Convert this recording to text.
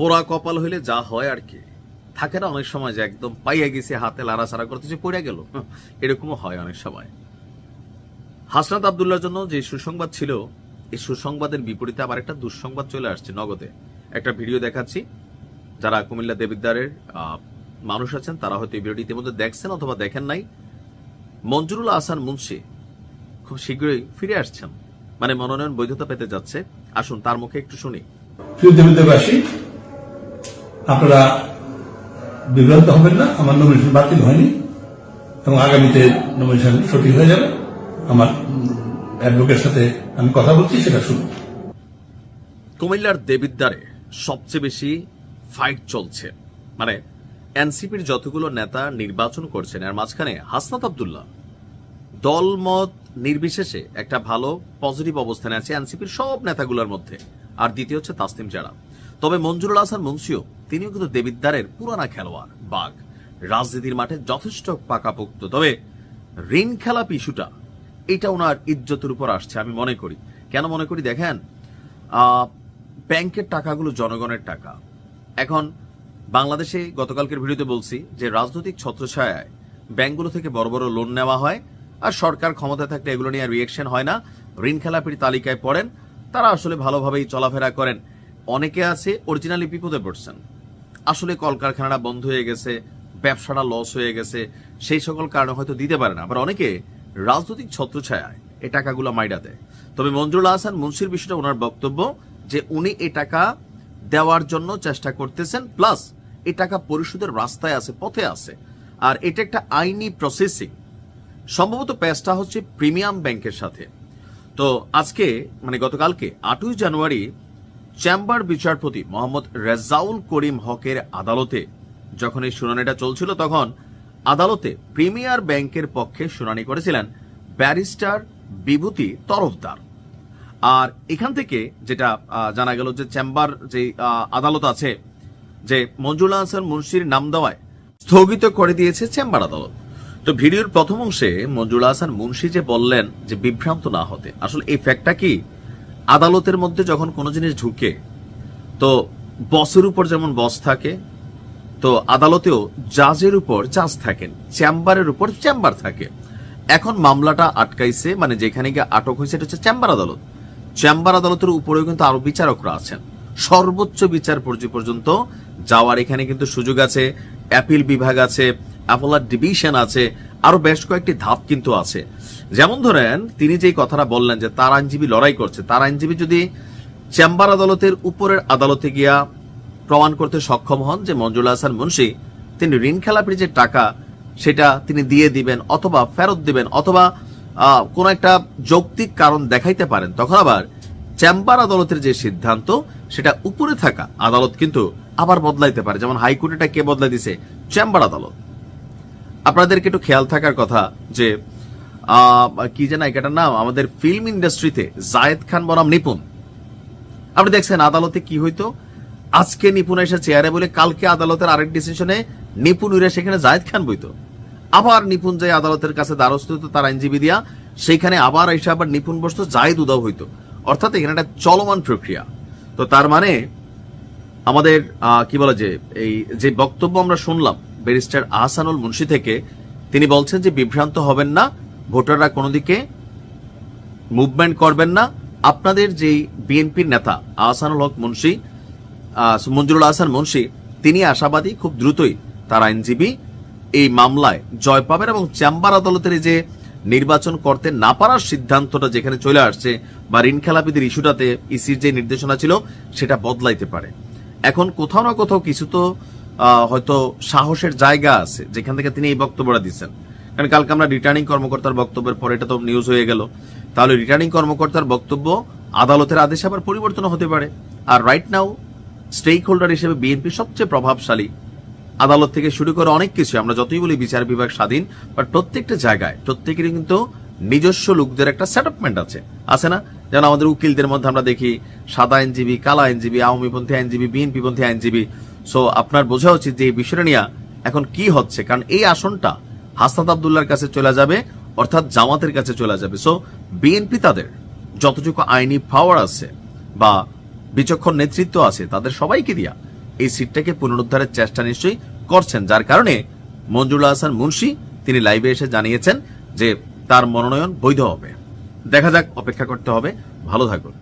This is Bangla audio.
পোড়া কপাল হইলে যা হয় আর কি। থাকে না অনেক সময় যে একদম পাইয়া গেছে, হাতে লাড়াছাড়া করতেছে পড়ে গেল। এরকমও হয় অনেক সময়। হাসনাত আবদুল্লার জন্য যে সুসংবাদ ছিল, এই সুসংবাদের বিপরীতে আবার একটা দুঃসংবাদ চলে আসছে নগদে। একটা ভিডিও দেখাচ্ছি। যারা কুমিল্লা দেবিদ্বারের মানুষ আছেন, তারা হয়তো এই ভিডিওটি ইতিমধ্যে দেখছেন অথবা দেখেন নাই। মঞ্জুরুল আহসান মুন্সি খুব শীঘ্রই ফিরে আসছেন। মানে মনোনয়ন বৈধতা পেতে যাচ্ছে। আসুন, তার মুখে একটু শুনি। আপনারা বিভ্রান্ত হবেন না, আমার নমিনেশন বাতিল হয়নি এবং আগামীতে নমিনেশন সঠিক হয়ে যাবে। আমার অ্যাডভোকেট সাথে আমি কথা বলছি, সেটা শুনুন। কুমিল্লার দেবিদ্বারে সবচেয়ে বেশি ফাইট চলছে। মানে এনসিপির যতগুলো নেতা নির্বাচন করছেন আর মাঝখানে হাসনাত আবদুল্লাহ দলমত নির্বিশেষে একটা ভালো পজিটিভ অবস্থানে আছে এনসিপির সব নেতাগুলোর মধ্যে। আর দ্বিতীয় হচ্ছে তাসলিম জারা তবে মঞ্জুরুল হাসান মুন্সিও, তিনিও কিন্তু দেবিদ্বারের পুরানা খেলোয়াড়, বাঘ। রাজনীতির মাঠে যথেষ্ট পাকাপোক্ত। তবে ঋণ খেলাপ ইস্যুটা এটা ওনার ইজ্জতের উপর আসছে, আমি মনে করি। কেন মনে করি? দেখেন ব্যাংকের টাকাগুলো জনগণের টাকা। এখন বাংলাদেশে গতকালকের ভিডিওতে বলছি যে রাজনৈতিক ছত্রছায়ায় ব্যাংকগুলো থেকে বড় বড় লোন নেওয়া হয় আর সরকার ক্ষমতায় থাকলে এগুলো নিয়ে রিয়েকশন হয় না। ঋণ খেলাপির তালিকায় পড়েন, তারা আসলে ভালোভাবেই চলাফেরা করেন। অনেকে আছে অরিজিনালি বিপদে পড়ছেন। আসলে কলকারখানাটা বন্ধ হয়ে গেছে, ব্যবসাটা লস হয়ে গেছে, সেই সকল কারণে হয়তো দিতে পারে না। আবার অনেকে রাজনৈতিক ছত্রছায়ায় এই টাকাগুলো মাইরা দেয়। তবে মঞ্জুরুল হাসান মুন্সির বিষয়টা ওনার বক্তব্য যে উনি এই টাকা দেওয়ার জন্য চেষ্টা করতেছেন প্লাস এই টাকা পরিশোধের রাস্তায় আছে, পথে আছে। আর এটা একটা আইনি প্রসেসিং সম্ভবত প্যাচটা হচ্ছে প্রিমিয়াম ব্যাংকের সাথে। তো আজকে মানে গতকালকে, আটই জানুয়ারি চেম্বার বিচারপতি মোহাম্মদ রেজাউল করিম হকের আদালতে যখন এই শুনানিটা চলছিল তখন আদালতে প্রিমিয়ার ব্যাংকের পক্ষে শুনানি করেছিলেন ব্যারিস্টার বিভূতি তরফদার। আর এখান থেকে যেটা জানা গেল যে চেম্বার যে আদালত আছে, যে মঞ্জুল হাসান মুন্সির নাম দেওয়ায় স্থগিত করে দিয়েছে চেম্বার আদালত। তো ভিডিওর প্রথম অংশে মঞ্জুল হাসান মুন্সি যে বললেন যে বিভ্রান্ত না হতে, আসলে এই ফ্যাক্টটা কি? আদালতের মধ্যে যখন কোনো জিনিস ঢুকে, তো বসের উপর যেমন বস থাকে, তো আদালতেও জাজের উপর জাজ থাকেন, চেম্বারের উপর চেম্বার থাকে। এখন মামলাটা আটকাইছে মানে যেখানে গিয়ে আটক হয়েছে এটা হচ্ছে চেম্বার আদালত। চেম্বার আদালতের উপরেও কিন্তু আরও বিচারকরা আছেন। সর্বোচ্চ বিচার পর্যন্ত যাওয়ার এখানে কিন্তু সুযোগ আছে, অ্যাপিল বিভাগ আছে, অ্যাপোলার ডিভিশন আছে আরও বেশ কয়েকটি ধাপ কিন্তু আছে। যেমন ধরেন, তিনি যেই কথাটা বললেন যে তার আইনজীবী লড়াই করছে, তার আইনজীবী যদি চেম্বার আদালতের উপরের আদালতে গিয়া প্রমাণ করতে সক্ষম হন যে মঞ্জুল হাসান মুন্সি, তিনি ঋণ খেলাপির যে টাকা, সেটা তিনি দিয়ে দিবেন অথবা ফেরত দিবেন অথবা কোন একটা যৌক্তিক কারণ দেখাইতে পারেন, তখন আবার চেম্বার আদালতের যে সিদ্ধান্ত, সেটা উপরে থাকা আদালত কিন্তু আবার বদলাইতে পারে। যেমন হাইকোর্ট এটা কে বদলাই দিছে? চেম্বার আদালত। আপনাদেরকে একটু খেয়াল থাকার কথা যে কি যেন এটার নাম? আমাদের ফিল্ম ইন্ডাস্ট্রিতে জায়েদ খান বনাম নিপুণ। আপনি দেখছেন আদালতে কি হইতো? আজকে নিপুণ এসে চেয়ারে বলে কালকে আদালতের আরেক ডিসিশনে নিপুণ উড়ে সেখানে জায়েদ খান বইতো। আবার নিপুণ যে আদালতের কাছে দ্বারস্থ হইতো তার আইনজীবী দিয়া, সেইখানে আবার এসে আবার নিপুণ বসতো জায়েদ উদাও হইতো। অর্থাৎ এখানে একটা চলমান প্রক্রিয়া। তো তার মানে আমাদের কি বলে যে, এই যে বক্তব্য আমরা শুনলাম ব্যারিস্টার আহসানুল মুন্সি থেকে তিনি বলছেন যে বিভ্রান্ত হবেন না, ভোটাররা কোনো দিকে মুভমেন্ট করবেন না। আপনাদের যেই বিএনপির নেতা আহসানুল হক মুন্সি মঞ্জুরুল আহসান মুন্সি, তিনি আশাবাদী খুব দ্রুতই তার আইনজীবী এই মামলায় জয় পাবেন এবং চেম্বার আদালতের যে নির্বাচন করতে না পারার সিদ্ধান্তটা যেখানে চলে আসছে বা ঋণ খেলাপিদের ইস্যুটাতে ইসির যে নির্দেশনা ছিল, সেটা বদলাইতে পারে। এখন কোথাও না কোথাও কিছু তো হয়তো সাহসের জায়গা আছে, যেখান থেকে তিনি এই বক্তব্যটা দিচ্ছেন। কারণ কালকে আমরা রিটার্নিং কর্মকর্তার বক্তব্যের পরে এটা তো নিউজ হয়ে গেল। তাহলে রিটার্নিং কর্মকর্তার বক্তব্য আদালতের আদেশে আবার পরিবর্তন হতে পারে। আর রাইট নাও স্টেক হোল্ডার হিসেবে বিএনপি সবচেয়ে প্রভাবশালী। আদালত থেকে শুরু করে অনেক কিছু, আমরা যতই বলি বিচার বিভাগ স্বাধীন বাট প্রত্যেকটা জায়গায়, প্রত্যেকেরই কিন্তু নিজস্ব লোকদের একটা সেটআপমেন্ট আছে। আছে না? যেমন আমাদের উকিলদের মধ্যে আমরা দেখি, সাদা আইনজীবী, কালা আইনজীবী, আওয়ামীপন্থী আইনজীবী বিএনপিপন্থী আইনজীবী। সো আপনার বোঝা উচিত যে এই বিষয়টা নিয়ে এখন কি হচ্ছে। কারণ এই আসনটা হাসনাত আবদুল্লার কাছে চলে যাবে, অর্থাৎ জামাতের কাছে চলে যাবে। সো বিএনপি তাদের যতটুকু আইনি পাওয়ার আছে বা বিচক্ষণ নেতৃত্ব আছে, তাদের সবাইকে দিয়া এই সিটটাকে পুনরুদ্ধারের চেষ্টা নিশ্চয়ই করছেন। যার কারণে মঞ্জুরুল হাসান মুন্সি তিনি লাইভে এসে জানিয়েছেন যে তার মনোনয়ন বৈধ হবে। দেখা যাক, অপেক্ষা করতে হবে। ভালো থাকুন।